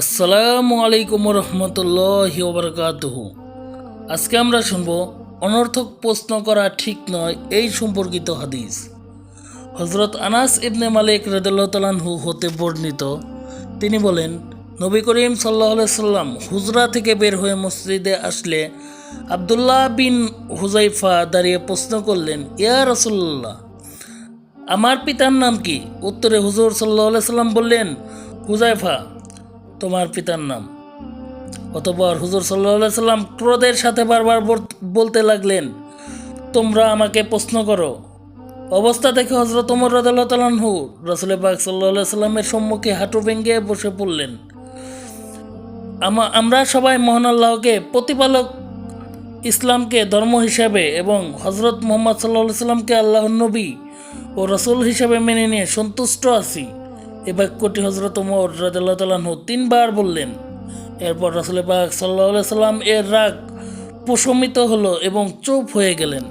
আসসালামু আলাইকুম রহমতুল্লাহ ওবরকাতহু। আজকে আমরা শুনব, অনর্থক প্রশ্ন করা ঠিক নয়, এই সম্পর্কিত হাদিস। হজরত আনাস ইবনে মালিক রদুল্লাহতালাহু হতে বর্ণিত, তিনি বলেন, নবী করিম সাল্লাহ সাল্লাম হুজরা থেকে বের হয়ে মসজিদে আসলে আবদুল্লাহ বিন হুজাইফা দাঁড়িয়ে প্রশ্ন করলেন, ইয়া রসুল্লাহ আমার পিতার নাম কি? উত্তরে হুজুর সাল্লাহ সাল্লাম বললেন হুজাইফা তোমার পিতার নাম। অতপর হুজুর সাল্লাহ সাল্লাম ক্রোধের সাথে বারবার বল- বলতে লাগলেন, তোমরা আমাকে প্রশ্ন করো। অবস্থা দেখে হজরত ওমর রাদাল্লাহ তালাহু রসুল পাক সাল্লাহ সাল্লামের সম্মুখে হাঁটু ভেঙে বসে পড়লেন। আমরা সবাই মহান আল্লাহকে প্রতিপালক ইসলামকে ধর্ম হিসাবে এবং হজরত মোহাম্মদ সাল্লাহ সাল্লামকে আল্লাহর নবী ও রসুল হিসাবে মেনে নিয়ে সন্তুষ্ট আছি। এ বাক্যটি হজরত ওমর রাজাল্লাহ তালাহু তিনবার বললেন। এরপর রাসুল পাক সাল্লাহ সাল্লাম এর রাগ প্রশমিত হলো এবং চুপ হয়ে গেলেন।